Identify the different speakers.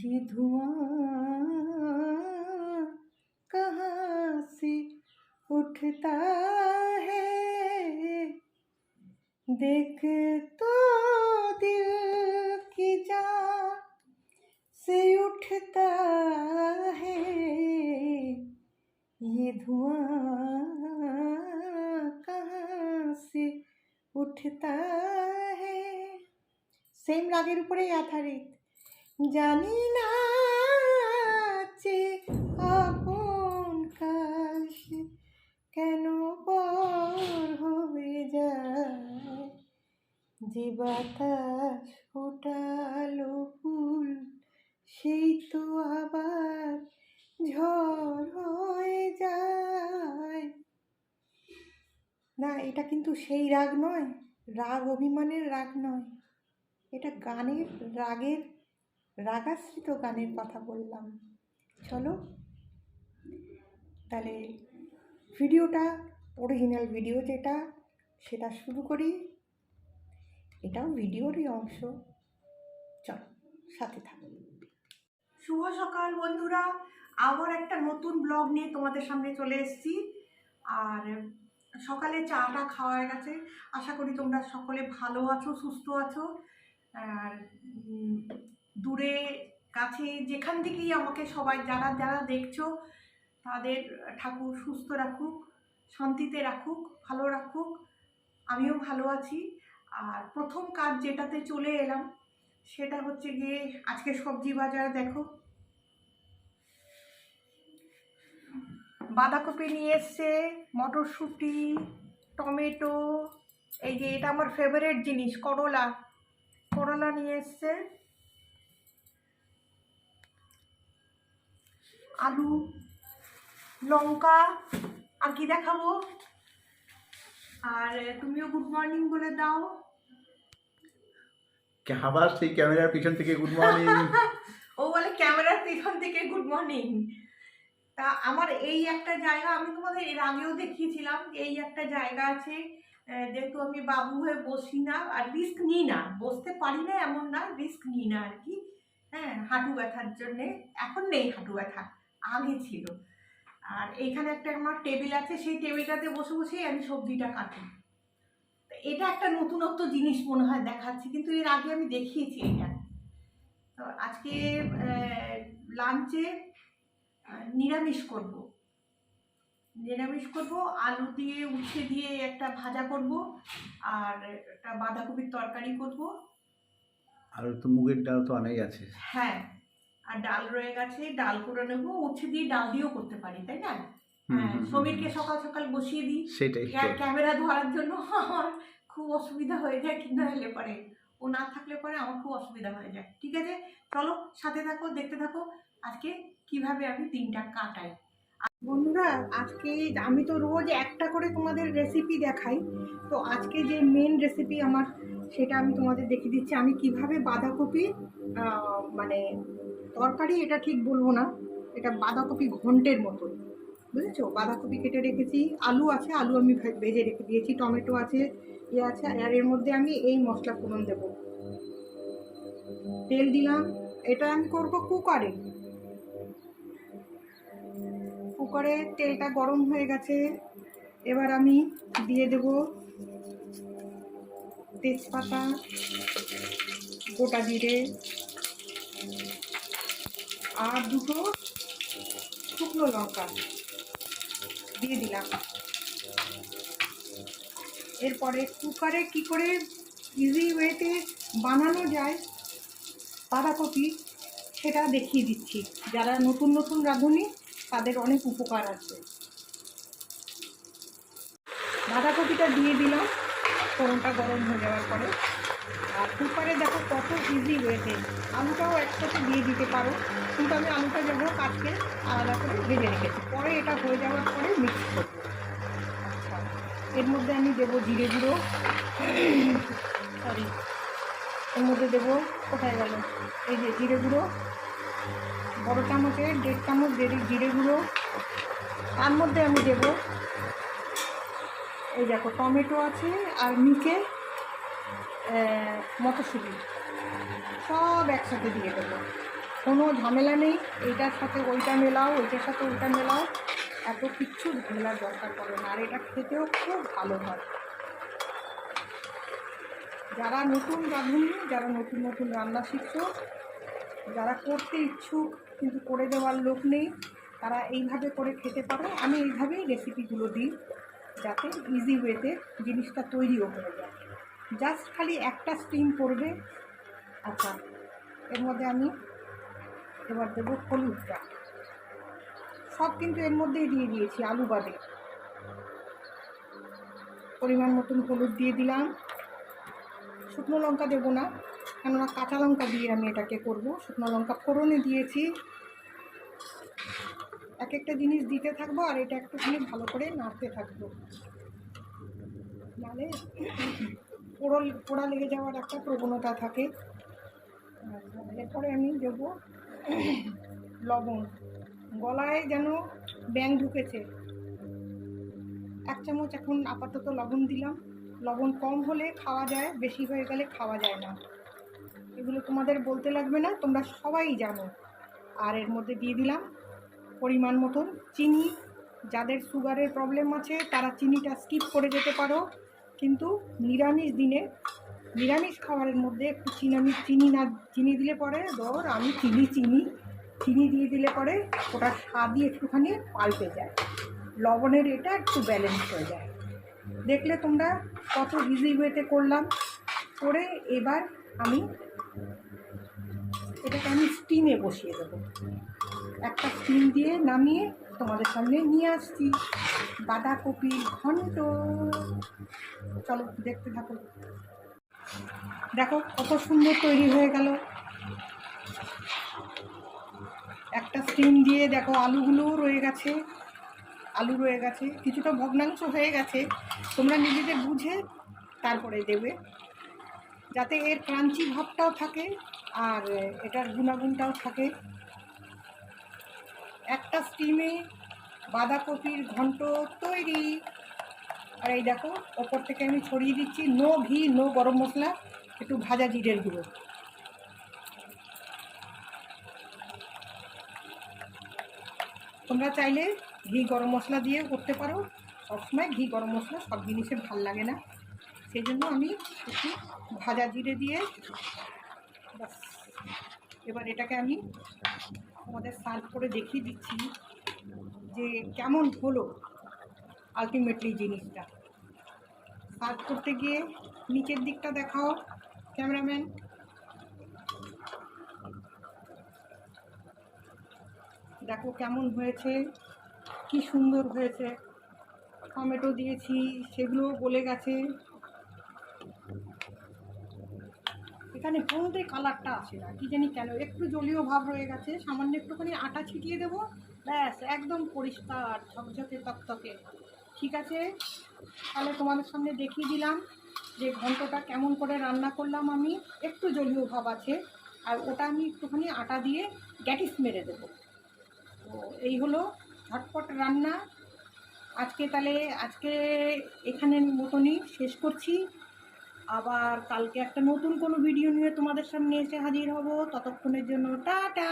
Speaker 1: ये धुआं कहाँ से उठता है देख तो दिल की जा से उठता है ये धुआं कहाँ से उठता है সেম রাগের উপরেই আধারিত জানি না আপন কাশ কেন পর হয়ে যায়। যে বাতাস ফোটালো ফুল, সেই তো আবার ঝড় হয়ে যায়। না, এটা কিন্তু সেই রাগ নয়, রাগ অভিমানের রাগ নয়। এটা গানের রাগের রাগাশ্রিত গানের কথা বললাম। চলো। তাহলে ভিডিওটা অরিজিনাল ভিডিও যেটা, সেটা শুরু করি। এটাও ভিডিওরই অংশ। চলো, সাথে থাকো। শুভ সকাল বন্ধুরা। আবার একটা নতুন ব্লগ নিয়ে তোমাদের সামনে চলে এসেছি। আর সকালে চাটা খাওয়া গেছে। আশা করি তোমরা সকলে ভালো আছো, সুস্থ আছো। আর দূরে, কাছে, যেখান থেকেই আমাকে সবাই যারা যারা দেখছ, তাদের ঠাকুর সুস্থ রাখুক, শান্তিতে রাখুক, ভালো রাখুক। আমিও ভালো আছি। আর প্রথম কাজ যেটাতে চলে এলাম, সেটা হচ্ছে গিয়ে আজকে সবজি বাজার দেখো। বাঁধাকপি নিয়ে এসছে, মটরশুঁটি, টমেটো, এই যে এটা আমার ফেভারিট জিনিস, করলা। করলা নিয়ে এসছে। আলু লঙ্কা আর কি দেখাবো? আর তুমিও গুড মর্নিং বলে দাও।
Speaker 2: আবার সেই ক্যামেরার পিছন থেকে গুড মর্নিং
Speaker 1: ও বলে ক্যামেরার পিছন থেকে গুড মর্নিং তা আমার এই একটা জায়গা আমি তোমাদের এর আগেও দেখিয়েছিলাম এই একটা জায়গা আছে যেহেতু আমি বাবু হয়ে বসি না আর রিস্ক নিই না। বসতে পারি না এমন না রিস্ক নিই না আর কি। হ্যাঁ হাঁটু ব্যথার জন্যে। এখন নেই হাঁটু ব্যথা। আগে ছিল। আর এইখানে একটা আমার টেবিল আছে সেই টেবিলটাতে বসে বসেই আমি সবজিটা কাটি। তো এটা একটা নতুনত্ব জিনিস মনে হয় দেখাচ্ছি কিন্তু এর আগে আমি দেখিয়েছি এটা। তো আজকে লাঞ্চে নিরামিষ করব। নিরামিষ করব আলু দিয়ে উচ্ছে দিয়ে একটা ভাজা করব আর একটা বাঁধাকপির তরকারি করব।
Speaker 2: আর তো মুগের ডাল তো অনেক আছে।
Speaker 1: হ্যাঁ। আর ডাল রয়ে গেছে ডাল করে নেব উচ্ছে দিয়ে ডাল দিয়েও করতে পারি তাই না? হ্যাঁ সমীরকে সকাল সকাল বসিয়ে দিই।
Speaker 2: সেটাই
Speaker 1: ক্যামেরা ধরার জন্য আমার খুব অসুবিধা হয়ে যায় কিন্তু হলে পরে। ও না থাকলে পরে আমার খুব অসুবিধা হয়ে যায়। ঠিক আছে? চলো সাথে থাকো দেখতে থাকো। আজকে কীভাবে আমি দিনটা কাটাই। বন্ধুরা, আজকে আমি তো রোজ একটা করে তোমাদের রেসিপি দেখাই। তো আজকে যে মেন রেসিপি আমার, সেটা আমি তোমাদের দেখিয়ে দিচ্ছি। আমি কীভাবে বাঁধাকপি মানে তরকারি, এটা ঠিক বলব না। এটা বাঁধাকপি ঘন্টের মতো। বুঝেছ? বাঁধাকপি কেটে রেখেছি। আলু আছে, আলু আমি ভেজে রেখে দিয়েছি। টমেটো আছে ইয়ে আছে, আর এর মধ্যে আমি এই মশলা ফোড়ন দেবো। তেল দিলাম। এটা আমি করব কুকারে। কুকারে তেলটা গরম হয়ে গেছে। এবার আমি দিয়ে দেব তেজপাতা, গোটা জিরে আর দুটো শুকনো লঙ্কা দিয়ে দিলাম। এরপরে কুকারে কি করে ইজি ওয়েতে বানানো যায় বাঁধাকপি সেটা দেখিয়ে দিচ্ছি। যারা নতুন নতুন রাঁধুনি তাদের অনেক উপকার আছে। বাঁধাকপিটা দিয়ে দিলাম, ফোড়নটা গরম হয়ে যাওয়ার পরে। আর কুকারে দেখো কত ইজি হয়েছে আলুটাও একসাথে দিয়ে দিতে পারো। কিন্তু আমি আলুটা যাব কাটকে আলাদা করে ভেজে রেখেছি। পরে এটা হয়ে যাওয়ার পরে মিক্স করব। আচ্ছা এর মধ্যে আমি দেবো জিরে গুঁড়ো। সরি এর মধ্যে দেবো, কোথায় গেল? এই যে জিরে গুঁড়ো। বড় চামচে দেড় চামচ দেড় জিরে গুঁড়ো। তার মধ্যে আমি দেবো এই দেখো, টমেটো আছে আর নিচে মটরশুঁটি। সব একসাথে দিয়ে দেবো। কোনো ঝামেলা নেই, এইটার সাথে ওইটা মেলাও, ওইটার সাথে ওইটা মেলাও। এত কিচ্ছু ঝামেলার দরকার পড়ে না, আর এটা খেতেও খুব ভালো হয়। যারা নতুন রাঁধুনি যারা নতুন নতুন রান্না শিখছো যারা করতে ইচ্ছুক কিন্তু করে দেওয়ার লোক নেই, তারা এইভাবে করে খেতে পারো। আমি এইভাবেই রেসিপিগুলো দিই, যাতে ইজি ওয়েতে জিনিসটা তৈরিও হয়ে যায়। জাস্ট খালি একটা স্টিম পড়বে আচ্ছা। এর মধ্যে আমি এবার দেবো হলুদটা সব কিন্তু এর মধ্যেই দিয়ে দিয়েছি, আলু বাদে। পরিমাণ মতন হলুদ দিয়ে দিলাম। শুকনো লঙ্কা দেবো না। কেননা কাঁচা লঙ্কা দিয়ে আমি এটাকে করব। শুকনো লঙ্কা ফোড়নে দিয়েছি। এক একটা জিনিস দিতে থাকব আর এটা একটুখানি ভালো করে নাড়তে থাকব। নাহলে পোড়ল পোড়া লেগে যাওয়ার একটা প্রবণতা থাকে। এরপরে আমি দেবো লবণ। গলায় যেন ব্যাং ঢুকেছে। এক চামচ এখন আপাতত লবণ দিলাম। লবণ কম হলে খাওয়া যায়, বেশি হয়ে গেলে খাওয়া যায় না। এগুলো তোমাদের বলতে লাগবে না, তোমরা সবাই জানো। আর এর মধ্যে দিয়ে দিলাম পরিমাণ মতন চিনি। যাদের সুগারের প্রবলেম আছে, তারা চিনিটা স্কিপ করে যেতে পারো। কিন্তু নিরামিষ দিনে, নিরামিষ খাবারের মধ্যে একটু চিনি চিনি না চিনি দিলে পরে ধর আমি চিনি চিনি চিনি দিয়ে দিলে পরে ওটা স্বাদই একটুখানি পাল্টে যায়। লবণের এটা একটু ব্যালেন্স হয়ে যায়। দেখলে তোমরা কত ইজি ওয়েতে করলাম। করে এবার আমি এটাকে আমি স্টিমে বসিয়ে দেবো। একটা স্টিম দিয়ে নামিয়ে তোমাদের সামনে নিয়ে আসছি। বাঁধাকপি ঘন্ট। চলো, দেখতে থাকো। দেখো, কত সুন্দর তৈরি হয়ে গেল। একটা স্টিম দিয়ে দেখো, আলুগুলোও রয়ে গেছে। আলু রয়ে গেছে। কিছুটা ভগ্নাংশ হয়ে গেছে। তোমরা নিজেদের বুঝে তারপরে দেবে। যাতে এর ক্রাঞ্চি ভাবটাও থাকে আর এটার গুণাগুণটাও থাকে। একটা স্টিমে বাঁধাকপির ঘন্ট তৈরি। আর এই দেখো, ওপর থেকে আমি ছড়িয়ে দিচ্ছি নো ঘি, নো গরম মশলা, একটু ভাজা জিরের গুঁড়ো। তোমরা চাইলে ঘি গরম মশলা দিয়ে করতে পারো। সবসময় ঘি গরম মশলা সব জিনিসে ভালো লাগে না। সেই জন্য আমি একটু ভাজা জিরে দিয়ে ব্যাস। এবার এটাকে আমি আমাদের সার্ভ করে দেখিয়ে দিচ্ছি যে কেমন হলো আলটিমেটলি জিনিসটা। সার্ভ করতে গিয়ে নিচের দিকটা দেখাও, ক্যামেরাম্যান। দেখো কেমন হয়েছে, কি সুন্দর হয়েছে। টমেটো দিয়েছি সেগুলো গলে গেছে। এখানে হলদে কালারটা আসে না, কি জানি কেন, একটু জলীয় ভাব রয়ে গেছে, সামান্য একটুখানি আটা ছিটিয়ে দেবো, ব্যাস, একদম পরিষ্কার, ঝকঝকে তকতকে। ঠিক আছে? তাহলে তোমাদের সামনে দেখিয়ে দিলাম যে ঘন্টটা কেমন করে রান্না করলাম আমি। একটু জলীয় ভাব আছে, আর ওটা আমি একটুখানি আটা দিয়ে গ্যাটিস মেরে দেবো। তো এই হলো ঝটপট রান্না। আজকে তাহলে, আজকে এখানের মতনই শেষ করছি। আবার কালকে একটা নতুন কোনো ভিডিও নিয়ে তোমাদের সামনে এসে হাজির হব। ততক্ষণের জন্য টাটা!